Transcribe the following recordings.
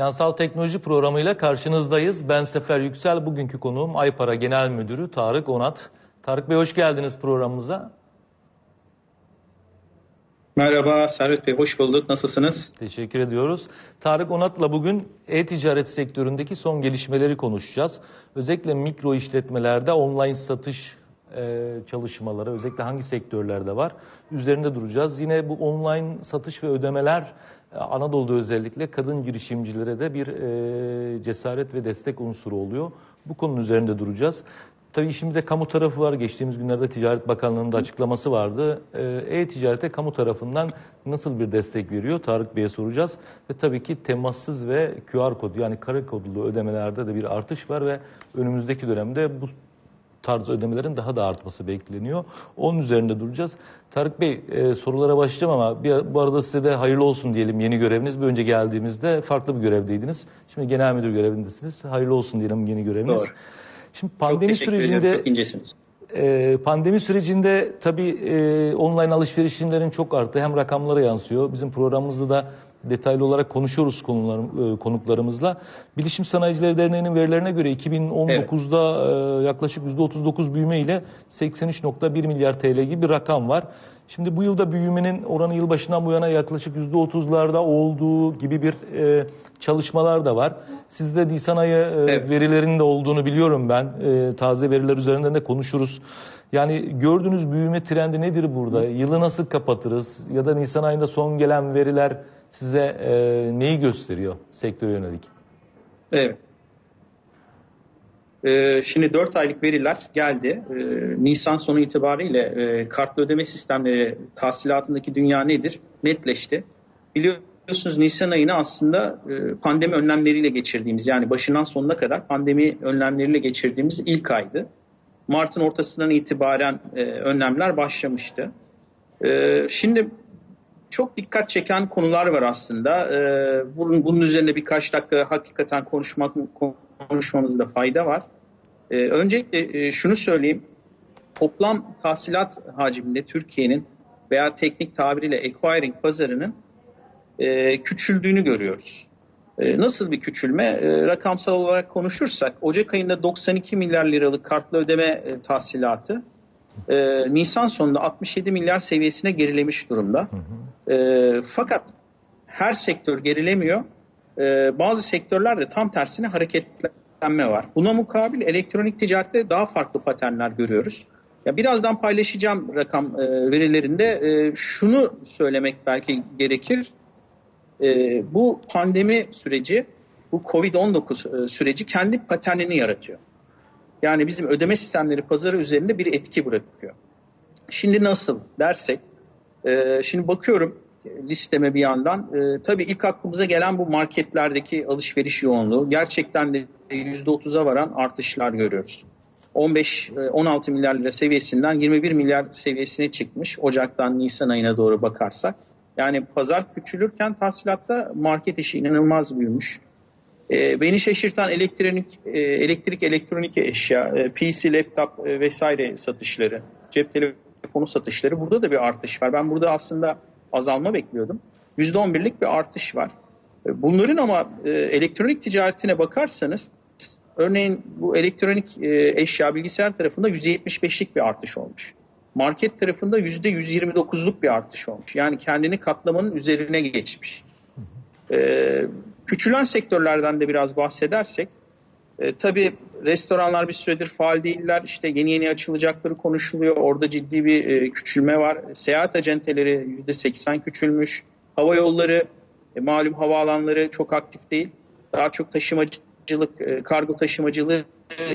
Finansal Teknoloji programıyla karşınızdayız. Ben Sefer Yüksel. Bugünkü konuğum Aypara Genel Müdürü Tarık Onat. Tarık Bey hoş geldiniz programımıza. Merhaba Servet Bey, hoş bulduk. Nasılsınız? Teşekkür ediyoruz. Tarık Onat'la bugün e-ticaret sektöründeki son gelişmeleri konuşacağız. Özellikle mikro işletmelerde online satış e, çalışmaları, özellikle hangi sektörlerde var üzerinde duracağız. Yine bu online satış ve ödemeler Anadolu'da özellikle kadın girişimcilere de bir e, cesaret ve destek unsuru oluyor. Bu konunun üzerinde duracağız. Tabii işimizde kamu tarafı var. Geçtiğimiz günlerde Ticaret Bakanlığı'nın da açıklaması vardı. E, E-ticarete kamu tarafından nasıl bir destek veriyor? Tarık Bey'e soracağız. Ve tabii ki temassız ve QR kod yani kare kodlu ödemelerde de bir artış var ve önümüzdeki dönemde bu tarz ödemelerin daha da artması bekleniyor. Onun üzerinde duracağız. Tarık Bey e, sorulara başlayacağım ama bir, bu arada size de hayırlı olsun diyelim yeni göreviniz. Bir önce geldiğimizde farklı bir görevdeydiniz. Şimdi genel müdür görevindesiniz. Hayırlı olsun diyelim yeni göreviniz. Doğru. Şimdi pandemi Çok sürecinde ederim, çok incesiniz. e, pandemi sürecinde tabii e, online alışverişlerin çok arttı. Hem rakamlara yansıyor. Bizim programımızda da detaylı olarak konuşuyoruz konular, e, konuklarımızla. Bilişim Sanayicileri Derneği'nin verilerine göre 2019'da e, yaklaşık %39 büyüme ile 83.1 milyar TL gibi bir rakam var. Şimdi bu yılda büyümenin oranı yılbaşından bu yana yaklaşık %30'larda olduğu gibi bir e, çalışmalar da var. Sizde Nisan ayı e, Evet. verilerinin de olduğunu biliyorum ben. E, taze veriler üzerinden de konuşuruz. Yani gördüğünüz büyüme trendi nedir burada? Yılı nasıl kapatırız? Ya da Nisan ayında son gelen veriler size e, neyi gösteriyor sektöre yönelik? Evet. Ee, şimdi 4 aylık veriler geldi. Ee, Nisan sonu itibariyle e, kartlı ödeme sistemleri tahsilatındaki dünya nedir? Netleşti. Biliyorsunuz Nisan ayını aslında e, pandemi önlemleriyle geçirdiğimiz yani başından sonuna kadar pandemi önlemleriyle geçirdiğimiz ilk aydı. Mart'ın ortasından itibaren e, önlemler başlamıştı. E, şimdi çok dikkat çeken konular var aslında. Ee, bunun, bunun üzerine birkaç dakika hakikaten konuşmak konuşmamızda fayda var. Ee, öncelikle e, şunu söyleyeyim. Toplam tahsilat hacminde Türkiye'nin veya teknik tabiriyle acquiring pazarının e, küçüldüğünü görüyoruz. E, nasıl bir küçülme? E, rakamsal olarak konuşursak Ocak ayında 92 milyar liralık kartlı ödeme e, tahsilatı e, Nisan sonunda 67 milyar seviyesine gerilemiş durumda. E, fakat her sektör gerilemiyor. E, bazı sektörlerde tam tersine hareketlenme var. Buna mukabil elektronik ticarette daha farklı paternler görüyoruz. Ya birazdan paylaşacağım rakam e, verilerinde e, şunu söylemek belki gerekir. E, bu pandemi süreci, bu Covid-19 e, süreci kendi paternini yaratıyor. Yani bizim ödeme sistemleri pazarı üzerinde bir etki bırakıyor. Şimdi nasıl dersek, e, şimdi bakıyorum listeme bir yandan. E, tabii ilk aklımıza gelen bu marketlerdeki alışveriş yoğunluğu. Gerçekten de %30'a varan artışlar görüyoruz. 15-16 milyar lira seviyesinden 21 milyar seviyesine çıkmış Ocak'tan Nisan ayına doğru bakarsak. Yani pazar küçülürken tahsilatta market işi inanılmaz büyümüş. E, beni şaşırtan elektronik, e, elektrik elektronik eşya, e, PC, laptop e, vesaire satışları, cep telefonu satışları burada da bir artış var. Ben burada aslında azalma bekliyordum. %11'lik bir artış var. E, bunların ama e, elektronik ticaretine bakarsanız örneğin bu elektronik e, eşya bilgisayar tarafında %75'lik bir artış olmuş. Market tarafında %129'luk bir artış olmuş. Yani kendini katlamanın üzerine geçmiş. Ee, küçülen sektörlerden de biraz bahsedersek, e, tabii restoranlar bir süredir faal değiller. İşte yeni yeni açılacakları konuşuluyor. Orada ciddi bir e, küçülme var. Seyahat acenteleri %80 küçülmüş. Hava yolları, e, malum havaalanları çok aktif değil. Daha çok taşımacılık, e, kargo taşımacılığı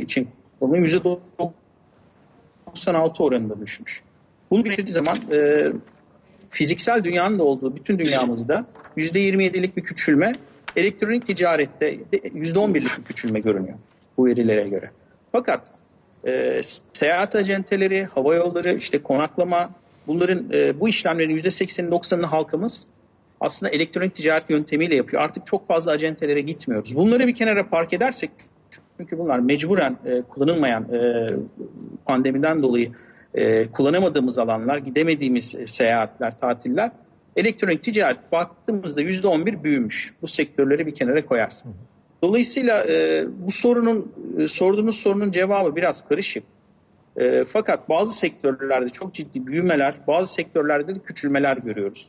için kullanılıyor. %96 oranında düşmüş. Bunu getirdiği zaman e, fiziksel dünyanın da olduğu bütün dünyamızda %27'lik bir küçülme, elektronik ticarette de %11'lik bir küçülme görünüyor bu verilere göre. Fakat e, seyahat acenteleri, hava yolları, işte konaklama bunların e, bu işlemlerin %80'ini 90'ını halkımız aslında elektronik ticaret yöntemiyle yapıyor. Artık çok fazla acentelere gitmiyoruz. Bunları bir kenara park edersek çünkü bunlar mecburen e, kullanılmayan e, pandemiden dolayı e, kullanamadığımız alanlar, gidemediğimiz e, seyahatler, tatiller. Elektronik ticaret baktığımızda %11 büyümüş. Bu sektörleri bir kenara koyarsın. Dolayısıyla e, bu sorunun e, sorduğunuz sorunun cevabı biraz karışık. E, fakat bazı sektörlerde çok ciddi büyümeler, bazı sektörlerde de küçülmeler görüyoruz.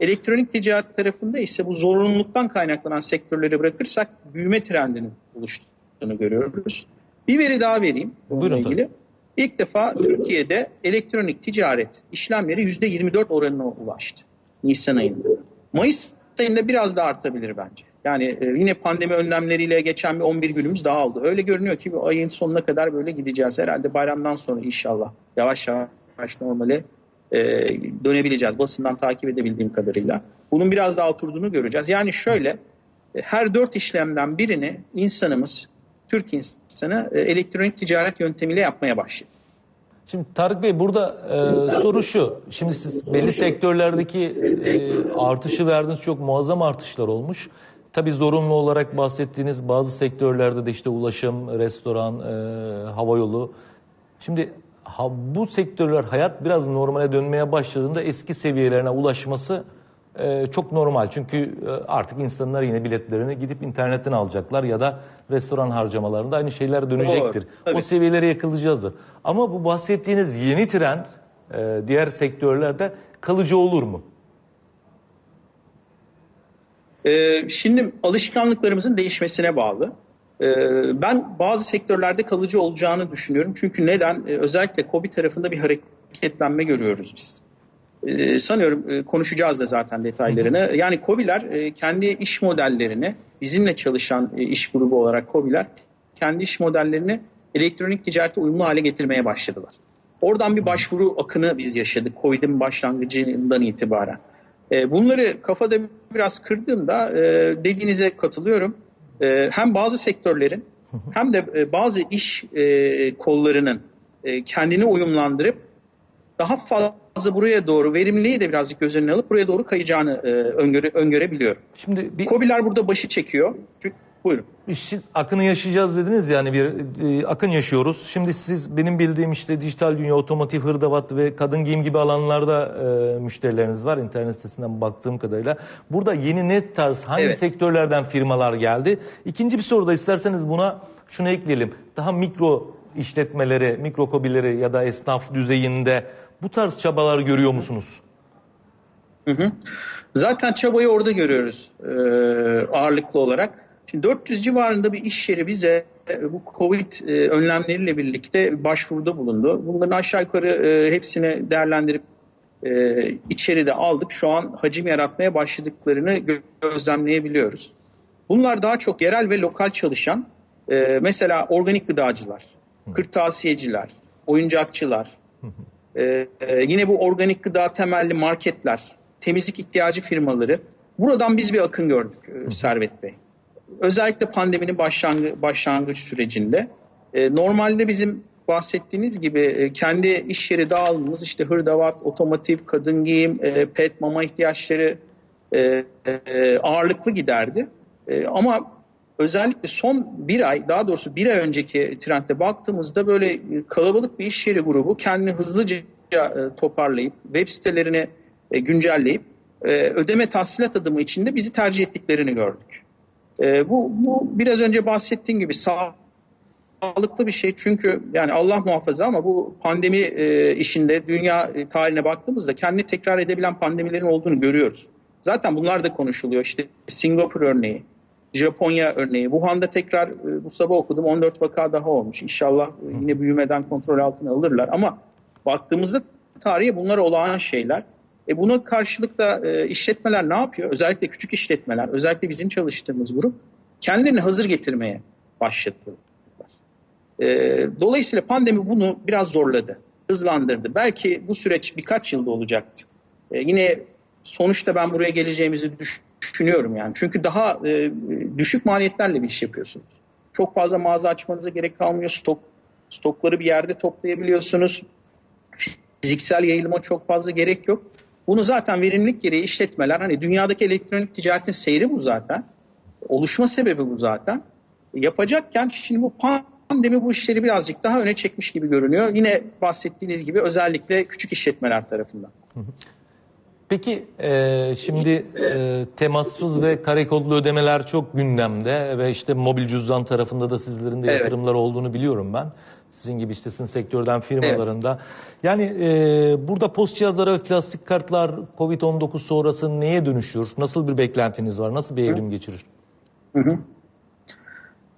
Elektronik ticaret tarafında ise bu zorunluluktan kaynaklanan sektörleri bırakırsak büyüme trendinin oluştuğunu görüyoruz. Bir veri daha vereyim bununla Buyurun ilgili. tabii. İlk defa Türkiye'de elektronik ticaret işlemleri %24 oranına ulaştı Nisan ayında. Mayıs ayında biraz daha artabilir bence. Yani e, yine pandemi önlemleriyle geçen bir 11 günümüz daha oldu. Öyle görünüyor ki bu ayın sonuna kadar böyle gideceğiz. Herhalde bayramdan sonra inşallah yavaş yavaş normale e, dönebileceğiz. Basından takip edebildiğim kadarıyla. Bunun biraz daha oturduğunu göreceğiz. Yani şöyle e, her dört işlemden birini insanımız, Türk insanı elektronik ticaret yöntemiyle yapmaya başladı. Şimdi Tarık Bey burada e, soru şu. Şimdi siz belli sektörlerdeki e, artışı verdiniz. Çok muazzam artışlar olmuş. Tabii zorunlu olarak bahsettiğiniz bazı sektörlerde de işte ulaşım, restoran, e, havayolu. Şimdi ha, bu sektörler hayat biraz normale dönmeye başladığında eski seviyelerine ulaşması e, çok normal. Çünkü e, artık insanlar yine biletlerini gidip internetten alacaklar ya da restoran harcamalarında aynı şeyler dönecektir. Doğru, tabii. o seviyelere yakılacağızdır. Ama bu bahsettiğiniz yeni trend e, diğer sektörlerde kalıcı olur mu? Ee, şimdi alışkanlıklarımızın değişmesine bağlı. Ee, ben bazı sektörlerde kalıcı olacağını düşünüyorum. Çünkü neden? Ee, özellikle KOBİ tarafında bir hareketlenme görüyoruz biz. Ee, sanıyorum e, konuşacağız da zaten detaylarını. Yani KOBİ'ler e, kendi iş modellerini, bizimle çalışan e, iş grubu olarak KOBİ'ler kendi iş modellerini elektronik ticarete uyumlu hale getirmeye başladılar. Oradan bir başvuru akını biz yaşadık COVID'in başlangıcından itibaren. E, bunları kafada biraz kırdığımda e, dediğinize katılıyorum. E, hem bazı sektörlerin hem de e, bazı iş e, kollarının e, kendini uyumlandırıp daha fazla buraya doğru verimliliği de birazcık göz önüne alıp buraya doğru kayacağını e, öngöre, öngörebiliyorum. Şimdi bir COBİ'ler burada başı çekiyor. Çünkü, buyurun. işin akını yaşayacağız dediniz yani bir e, akın yaşıyoruz. Şimdi siz benim bildiğim işte dijital dünya, otomotiv, hırdavat ve kadın giyim gibi alanlarda e, müşterileriniz var internet sitesinden baktığım kadarıyla. Burada yeni net tarz hangi Evet. sektörlerden firmalar geldi? İkinci bir soruda isterseniz buna şunu ekleyelim. Daha mikro işletmeleri, mikro kobileri ya da esnaf düzeyinde bu tarz çabalar görüyor musunuz? Hı hı. Zaten çabayı orada görüyoruz e, ağırlıklı olarak. Şimdi 400 civarında bir iş yeri bize e, bu Covid e, önlemleriyle birlikte başvuruda bulundu. Bunların aşağı yukarı e, hepsini değerlendirip içeride aldık. Şu an hacim yaratmaya başladıklarını gö- gözlemleyebiliyoruz. Bunlar daha çok yerel ve lokal çalışan mesela organik gıdacılar, kırtasiyeciler, oyuncakçılar, ee, e, yine bu organik gıda temelli marketler, temizlik ihtiyacı firmaları. Buradan biz bir akın gördük e, Servet Bey. Özellikle pandeminin başlangı, başlangıç sürecinde. E, normalde bizim bahsettiğiniz gibi e, kendi iş yeri dağılımımız işte hırdavat, otomotiv, kadın giyim, e, pet, mama ihtiyaçları e, e, ağırlıklı giderdi. E, ama özellikle son bir ay daha doğrusu bir ay önceki trendde baktığımızda böyle kalabalık bir iş yeri grubu kendini hızlıca e, toparlayıp web sitelerini e, güncelleyip e, ödeme tahsilat adımı içinde bizi tercih ettiklerini gördük. Bu, bu biraz önce bahsettiğim gibi sağ sağlıklı bir şey çünkü yani Allah muhafaza ama bu pandemi işinde dünya tarihine baktığımızda kendini tekrar edebilen pandemilerin olduğunu görüyoruz. Zaten bunlar da konuşuluyor. İşte Singapur örneği, Japonya örneği. Wuhan'da tekrar bu sabah okudum 14 vaka daha olmuş. İnşallah yine büyümeden kontrol altına alırlar ama baktığımızda tarihe bunlar olağan şeyler. E buna karşılık da e, işletmeler ne yapıyor? Özellikle küçük işletmeler, özellikle bizim çalıştığımız grup kendilerini hazır getirmeye başladılar. E, dolayısıyla pandemi bunu biraz zorladı, hızlandırdı. Belki bu süreç birkaç yılda olacaktı. E, yine sonuçta ben buraya geleceğimizi düş- düşünüyorum yani. Çünkü daha e, düşük maliyetlerle bir iş yapıyorsunuz. Çok fazla mağaza açmanıza gerek kalmıyor. Stok stokları bir yerde toplayabiliyorsunuz. Fiziksel yayılıma çok fazla gerek yok. Bunu zaten verimlilik gereği işletmeler hani dünyadaki elektronik ticaretin seyri bu zaten. Oluşma sebebi bu zaten. Yapacakken şimdi bu pandemi bu işleri birazcık daha öne çekmiş gibi görünüyor. Yine bahsettiğiniz gibi özellikle küçük işletmeler tarafından. Peki e, şimdi e, temassız ve kare kodlu ödemeler çok gündemde ve işte mobil cüzdan tarafında da sizlerin de Evet. yatırımlar olduğunu biliyorum ben. Sizin gibi işte sizin sektörden firmalarında. Yani e, burada post cihazları ve plastik kartlar Covid-19 sonrası neye dönüşür? Nasıl bir beklentiniz var? Nasıl bir evrim geçirir? Hı hı.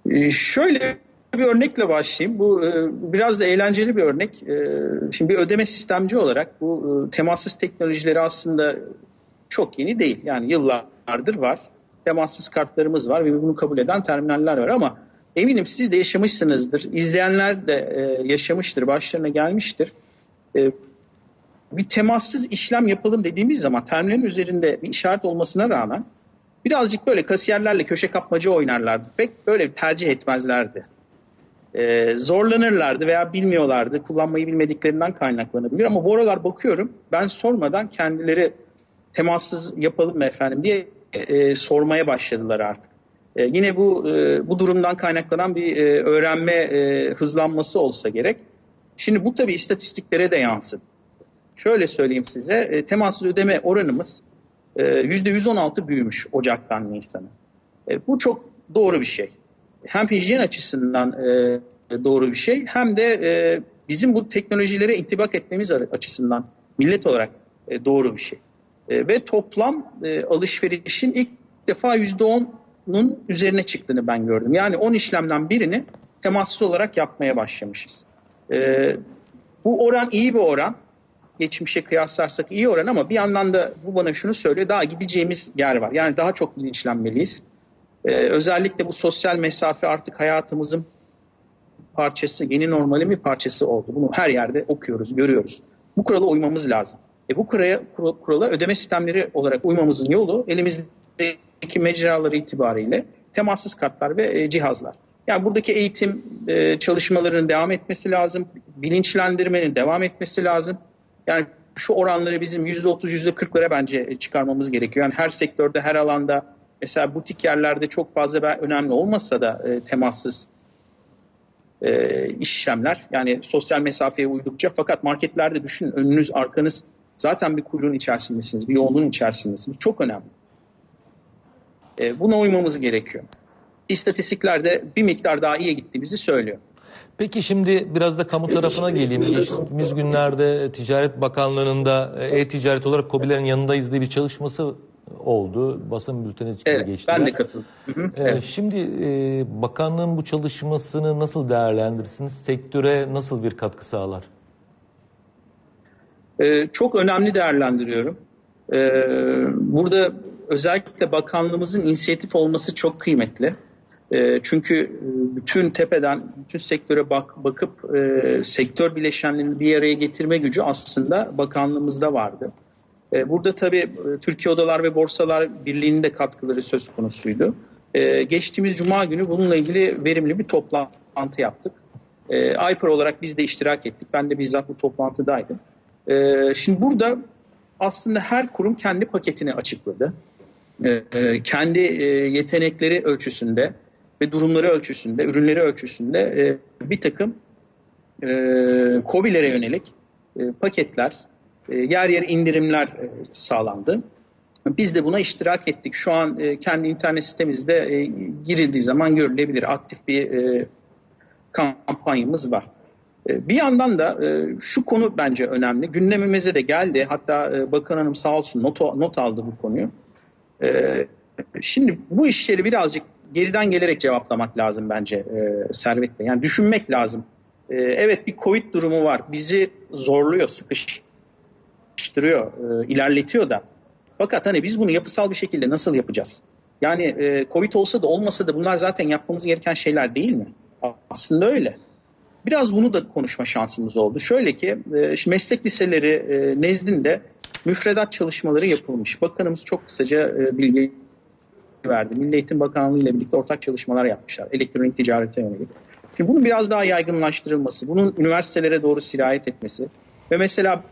Ee, şöyle bir örnekle başlayayım. Bu e, biraz da eğlenceli bir örnek. E, şimdi bir ödeme sistemci olarak bu e, temassız teknolojileri aslında çok yeni değil. Yani yıllardır var. Temassız kartlarımız var ve bunu kabul eden terminaller var ama eminim siz de yaşamışsınızdır. İzleyenler de e, yaşamıştır, başlarına gelmiştir. E, bir temassız işlem yapalım dediğimiz zaman terminalin üzerinde bir işaret olmasına rağmen birazcık böyle kasiyerlerle köşe kapmaca oynarlardı. Pek böyle tercih etmezlerdi. Ee, zorlanırlardı veya bilmiyorlardı. Kullanmayı bilmediklerinden kaynaklanabilir. Ama bu aralar bakıyorum ben sormadan kendileri temassız yapalım mı efendim diye e, sormaya başladılar artık. E, yine bu e, bu durumdan kaynaklanan bir e, öğrenme e, hızlanması olsa gerek. Şimdi bu tabii istatistiklere de yansıdı. Şöyle söyleyeyim size, e, temassız ödeme oranımız e, %116 büyümüş Ocak'tan Nisan'a. E, bu çok doğru bir şey. Hem hijyen açısından e, doğru bir şey hem de e, bizim bu teknolojilere intibak etmemiz açısından millet olarak e, doğru bir şey. E, ve toplam e, alışverişin ilk defa %10'un üzerine çıktığını ben gördüm. Yani 10 işlemden birini temassız olarak yapmaya başlamışız. E, bu oran iyi bir oran geçmişe kıyaslarsak iyi oran ama bir yandan da bu bana şunu söylüyor. Daha gideceğimiz yer var. Yani daha çok bilinçlenmeliyiz. Ee, özellikle bu sosyal mesafe artık hayatımızın parçası, yeni normalin bir parçası oldu. Bunu her yerde okuyoruz, görüyoruz. Bu kurala uymamız lazım. E bu kuraya, kurala ödeme sistemleri olarak uymamızın yolu elimizdeki mecraları itibariyle temassız kartlar ve e, cihazlar. Yani buradaki eğitim e, çalışmalarının devam etmesi lazım. Bilinçlendirmenin devam etmesi lazım. Yani şu oranları bizim %30, %40'lara bence çıkarmamız gerekiyor. Yani her sektörde, her alanda mesela butik yerlerde çok fazla önemli olmasa da e, temassız e, işlemler yani sosyal mesafeye uydukça fakat marketlerde düşünün önünüz arkanız zaten bir kuyruğun içerisindesiniz, bir yoğunluğun içerisindesiniz. Bu çok önemli. E, buna uymamız gerekiyor. İstatistiklerde bir miktar daha iyi gittiğimizi söylüyor. Peki şimdi biraz da kamu tarafına geleyim. Geçtiğimiz günlerde Ticaret Bakanlığı'nın da e-ticaret olarak COBİ'lerin yanındayız diye bir çalışması oldu. Basın bülteni evet, geçtiler. Ben de katıldım. Hı hı, Ee, evet. Şimdi e, bakanlığın bu çalışmasını nasıl değerlendirirsiniz? Sektöre nasıl bir katkı sağlar? Ee, çok önemli değerlendiriyorum. Ee, burada özellikle bakanlığımızın inisiyatif olması çok kıymetli. E, çünkü bütün tepeden, bütün sektöre bak, bakıp e, sektör bileşenlerini bir araya getirme gücü aslında bakanlığımızda vardı. E, burada tabii e, Türkiye Odalar ve Borsalar Birliği'nin de katkıları söz konusuydu. E, geçtiğimiz Cuma günü bununla ilgili verimli bir toplantı yaptık. E, Ayper olarak biz de iştirak ettik. Ben de bizzat bu toplantıdaydım. E, şimdi burada aslında her kurum kendi paketini açıkladı. E, e, kendi e, yetenekleri ölçüsünde ve durumları ölçüsünde, ürünleri ölçüsünde bir takım e, yönelik paketler, yer yer indirimler sağlandı. Biz de buna iştirak ettik. Şu an kendi internet sitemizde girildiği zaman görülebilir. Aktif bir kampanyamız var. Bir yandan da şu konu bence önemli. Gündemimize de geldi. Hatta Bakan Hanım sağ olsun not, not aldı bu konuyu. E, şimdi bu işleri birazcık geriden gelerek cevaplamak lazım bence e, Servet Bey. Yani düşünmek lazım. E, evet bir Covid durumu var. Bizi zorluyor, sıkıştırıyor, e, ilerletiyor da. Fakat hani biz bunu yapısal bir şekilde nasıl yapacağız? Yani e, Covid olsa da olmasa da bunlar zaten yapmamız gereken şeyler değil mi? Aslında öyle. Biraz bunu da konuşma şansımız oldu. Şöyle ki e, meslek liseleri e, nezdinde müfredat çalışmaları yapılmış. Bakanımız çok kısaca e, bilgi verdi. Milli Eğitim Bakanlığı ile birlikte ortak çalışmalar yapmışlar. Elektronik ticarete yönelik. Şimdi bunun biraz daha yaygınlaştırılması, bunun üniversitelere doğru sirayet etmesi ve mesela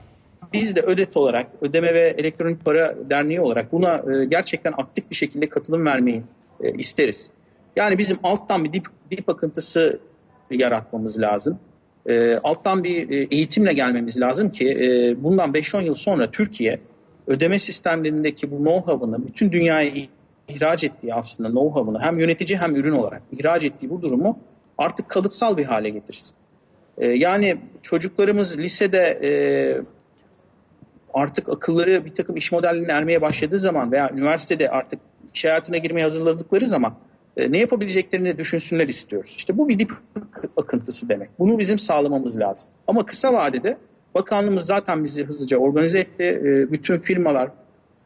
biz de ÖDET olarak, Ödeme ve Elektronik Para Derneği olarak buna e, gerçekten aktif bir şekilde katılım vermeyi e, isteriz. Yani bizim alttan bir dip, dip akıntısı yaratmamız lazım. E, alttan bir e, eğitimle gelmemiz lazım ki e, bundan 5-10 yıl sonra Türkiye ödeme sistemlerindeki bu know-how'ını bütün dünyaya ihraç ettiği aslında know-how'ını hem yönetici hem ürün olarak ihraç ettiği bu durumu artık kalıtsal bir hale getirsin. E, yani çocuklarımız lisede e, artık akılları bir takım iş modellerine ermeye başladığı zaman veya üniversitede artık iş hayatına girmeye hazırladıkları zaman e, ne yapabileceklerini düşünsünler istiyoruz. İşte bu bir dip akıntısı demek. Bunu bizim sağlamamız lazım. Ama kısa vadede bakanlığımız zaten bizi hızlıca organize etti. E, bütün firmalar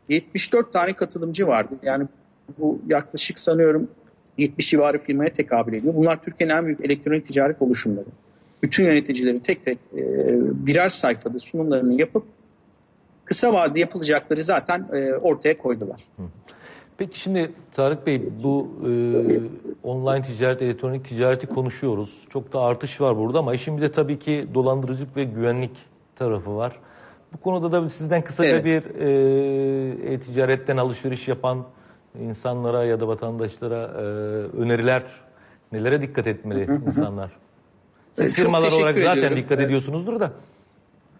74 tane katılımcı vardı. Yani bu yaklaşık sanıyorum 70 civarı firmaya tekabül ediyor. Bunlar Türkiye'nin en büyük elektronik ticaret oluşumları. Bütün yöneticileri tek tek e, birer sayfada sunumlarını yapıp kısa vadede yapılacakları zaten ortaya koydular. Peki şimdi Tarık Bey bu e, online ticaret, elektronik ticareti konuşuyoruz. Çok da artış var burada ama işin bir de tabii ki dolandırıcılık ve güvenlik tarafı var. Bu konuda da sizden kısaca Evet. bir e, e-ticaretten alışveriş yapan insanlara ya da vatandaşlara e, öneriler, nelere dikkat etmeli insanlar? Siz firmalar olarak zaten ediyorum. dikkat Evet. ediyorsunuzdur da.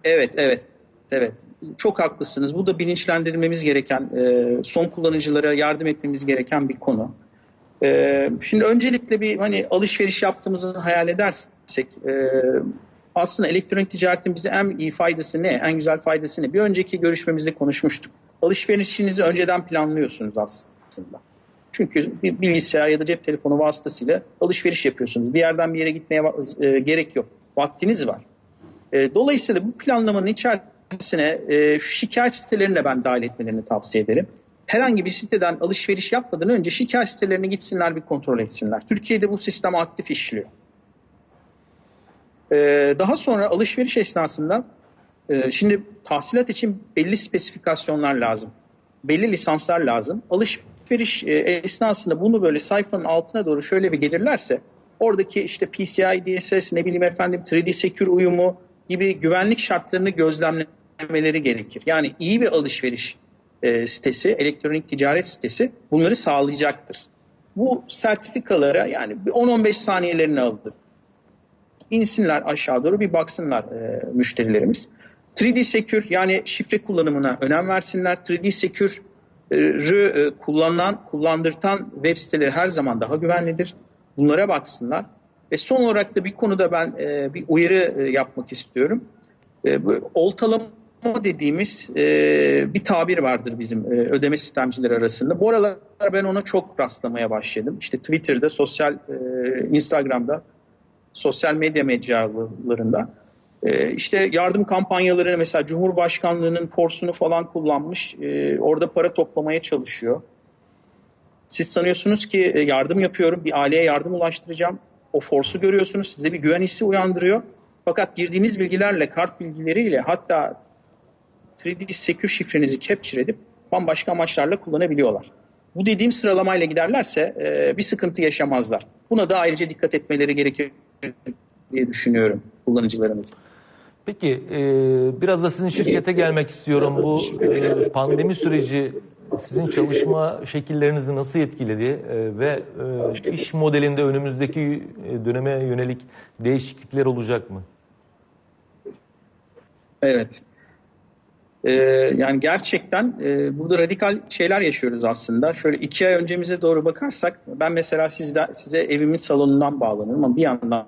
Evet, evet, evet. Çok haklısınız. Bu da bilinçlendirilmemiz gereken, e, son kullanıcılara yardım etmemiz gereken bir konu. E, şimdi öncelikle bir hani alışveriş yaptığımızı hayal edersek, e, aslında elektronik ticaretin bize en iyi faydası ne, en güzel faydası ne? Bir önceki görüşmemizde konuşmuştuk. Alışverişinizi önceden planlıyorsunuz aslında. Çünkü bir bilgisayar ya da cep telefonu vasıtasıyla alışveriş yapıyorsunuz. Bir yerden bir yere gitmeye gerek yok. Vaktiniz var. Dolayısıyla bu planlamanın içerisine e, şikayet sitelerini de ben dahil etmelerini tavsiye ederim. Herhangi bir siteden alışveriş yapmadan önce şikayet sitelerine gitsinler bir kontrol etsinler. Türkiye'de bu sistem aktif işliyor. E, daha sonra alışveriş esnasında e, şimdi tahsilat için belli spesifikasyonlar lazım. Belli lisanslar lazım. Alışveriş e, esnasında bunu böyle sayfanın altına doğru şöyle bir gelirlerse oradaki işte PCI DSS ne bileyim efendim 3D Secure uyumu gibi güvenlik şartlarını gözlemlemeleri gerekir. Yani iyi bir alışveriş e, sitesi, elektronik ticaret sitesi bunları sağlayacaktır. Bu sertifikalara yani bir 10-15 saniyelerini alır. İnsinler aşağı doğru bir baksınlar e, müşterilerimiz. 3D Secure yani şifre kullanımına önem versinler. 3D Secure'ı e, kullanılan, kullandırtan web siteleri her zaman daha güvenlidir. Bunlara baksınlar. Ve son olarak da bir konuda ben e, bir uyarı e, yapmak istiyorum. E, bu oltalama dediğimiz e, bir tabir vardır bizim e, ödeme sistemcileri arasında. Bu aralar ben ona çok rastlamaya başladım. İşte Twitter'da, sosyal e, Instagram'da, sosyal medya mecralarında. E, işte yardım kampanyalarını mesela Cumhurbaşkanlığının forsunu falan kullanmış. E, orada para toplamaya çalışıyor. Siz sanıyorsunuz ki e, yardım yapıyorum, bir aileye yardım ulaştıracağım. O forsu görüyorsunuz, size bir güven hissi uyandırıyor. Fakat girdiğiniz bilgilerle, kart bilgileriyle hatta 3D Secure şifrenizi capture edip bambaşka amaçlarla kullanabiliyorlar. Bu dediğim sıralamayla giderlerse e, bir sıkıntı yaşamazlar. Buna da ayrıca dikkat etmeleri gerekir diye düşünüyorum kullanıcılarımız. Peki e, biraz da sizin şirkete gelmek istiyorum. Bu e, pandemi süreci sizin çalışma şekillerinizi nasıl etkiledi e, ve e, iş modelinde önümüzdeki e, döneme yönelik değişiklikler olacak mı? Evet. Ee, yani gerçekten e, burada radikal şeyler yaşıyoruz aslında. Şöyle iki ay öncemize doğru bakarsak ben mesela sizde, size evimin salonundan bağlanırım ama bir yandan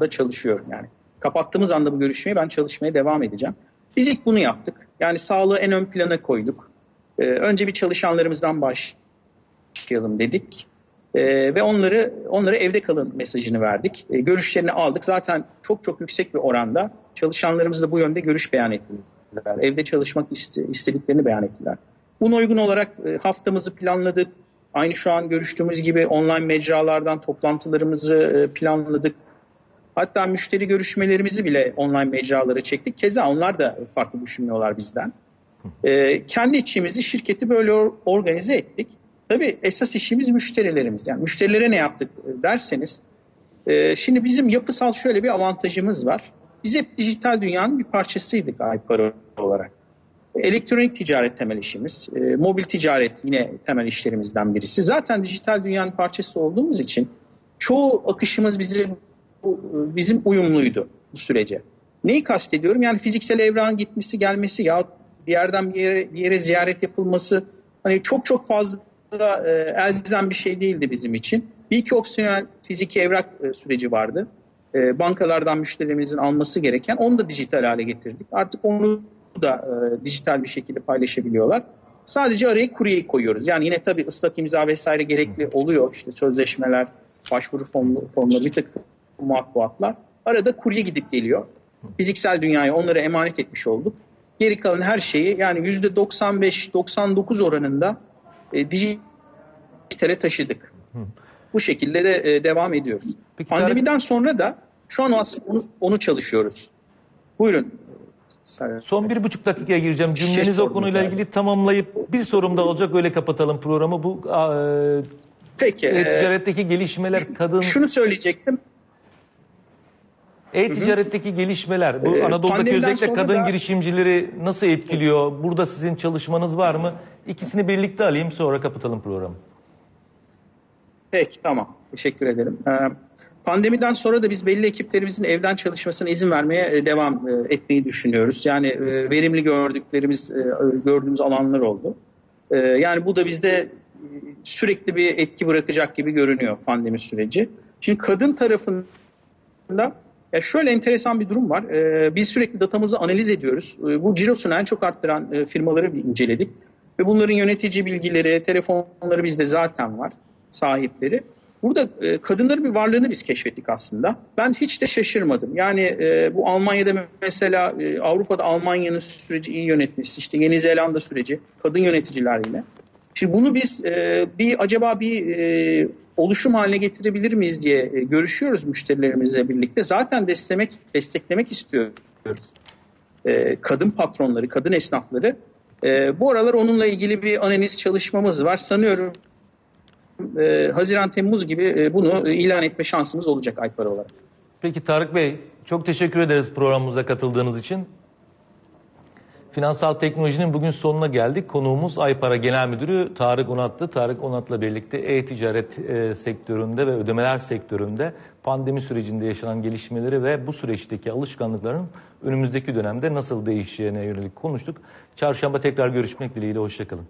da çalışıyorum yani. Kapattığımız anda bu görüşmeyi ben çalışmaya devam edeceğim. Biz ilk bunu yaptık. Yani sağlığı en ön plana koyduk. Ee, önce bir çalışanlarımızdan başlayalım dedik. Ee, ve onları onları evde kalın mesajını verdik. Ee, görüşlerini aldık. Zaten çok çok yüksek bir oranda çalışanlarımız da bu yönde görüş beyan ettiler. Evde çalışmak iste, istediklerini beyan ettiler. Buna uygun olarak e, haftamızı planladık. Aynı şu an görüştüğümüz gibi online mecralardan toplantılarımızı e, planladık. Hatta müşteri görüşmelerimizi bile online mecralara çektik. Keza onlar da farklı düşünmüyorlar bizden. Ee, kendi içimizi şirketi böyle or- organize ettik. Tabii esas işimiz müşterilerimiz. Yani müşterilere ne yaptık e, derseniz. e, şimdi bizim yapısal şöyle bir avantajımız var. Biz hep dijital dünyanın bir parçasıydık iParo olarak. Elektronik ticaret temel işimiz. e, mobil ticaret yine temel işlerimizden birisi. Zaten dijital dünyanın parçası olduğumuz için çoğu akışımız bizim bu, bizim uyumluydu bu sürece. Neyi kastediyorum? Yani fiziksel evran gitmesi gelmesi ya bir yerden bir yere, bir yere ziyaret yapılması hani çok çok fazla e, elzem bir şey değildi bizim için. Bir iki opsiyonel fiziki evrak e, süreci vardı. E, bankalardan müşterilerimizin alması gereken onu da dijital hale getirdik. Artık onu da e, dijital bir şekilde paylaşabiliyorlar. Sadece araya kuryeyi koyuyoruz. Yani yine tabii ıslak imza vesaire gerekli oluyor. İşte sözleşmeler, başvuru formları, formları bir takım matbuatlar. Arada kurye gidip geliyor. Fiziksel dünyaya onları emanet etmiş olduk. Geri kalan her şeyi yani %95-99 oranında e, dijitale taşıdık. Bu şekilde de e, devam ediyoruz. Peki, Pandemiden sonra da şu an aslında onu, onu çalışıyoruz. Buyurun. Son bir buçuk dakikaya gireceğim. şey Cümlenizi o konuyla galiba. ilgili tamamlayıp bir sorum da olacak öyle kapatalım programı. Bu e, Peki. e, e-ticaretteki gelişmeler kadın şunu söyleyecektim. e-ticaretteki gelişmeler bu Ee, Anadolu'daki özellikle kadın da- girişimcileri nasıl etkiliyor? Burada sizin çalışmanız var mı? İkisini birlikte alayım sonra kapatalım programı. Peki tamam. Teşekkür ederim. Ee, pandemiden sonra da biz belli ekiplerimizin evden çalışmasına izin vermeye e, devam e, etmeyi düşünüyoruz. Yani e, verimli gördüklerimiz, gördüğümüz alanlar oldu. Yani bu da bizde sürekli bir etki bırakacak gibi görünüyor pandemi süreci. Şimdi kadın tarafında ya şöyle enteresan bir durum var. Biz sürekli datamızı analiz ediyoruz. Bu cirosunu en çok arttıran firmaları bir inceledik. Ve bunların yönetici bilgileri, telefonları bizde zaten var sahipleri. Burada e, kadınların bir varlığını biz keşfettik aslında. Ben hiç de şaşırmadım. Yani e, bu Almanya'da mesela e, Avrupa'da Almanya'nın süreci iyi yönetmesi, işte Yeni Zelanda süreci, kadın yöneticiler yine. Şimdi bunu biz e, bir acaba bir e, oluşum haline getirebilir miyiz diye e, görüşüyoruz müşterilerimizle birlikte. Zaten desteklemek desteklemek istiyoruz. E, kadın patronları, kadın esnafları. E, bu aralar onunla ilgili bir analiz çalışmamız var. Sanıyorum e, Haziran-Temmuz gibi e, bunu e, ilan etme şansımız olacak Aypara olarak. Peki Tarık Bey çok teşekkür ederiz programımıza katıldığınız için. Finansal teknolojinin bugün sonuna geldik. Konuğumuz Aypara Genel Müdürü Tarık Onatlı. Tarık Onat'la birlikte e-ticaret e, sektöründe ve ödemeler sektöründe pandemi sürecinde yaşanan gelişmeleri ve bu süreçteki alışkanlıkların önümüzdeki dönemde nasıl değişeceğine yönelik konuştuk. Çarşamba tekrar görüşmek dileğiyle. Hoşçakalın.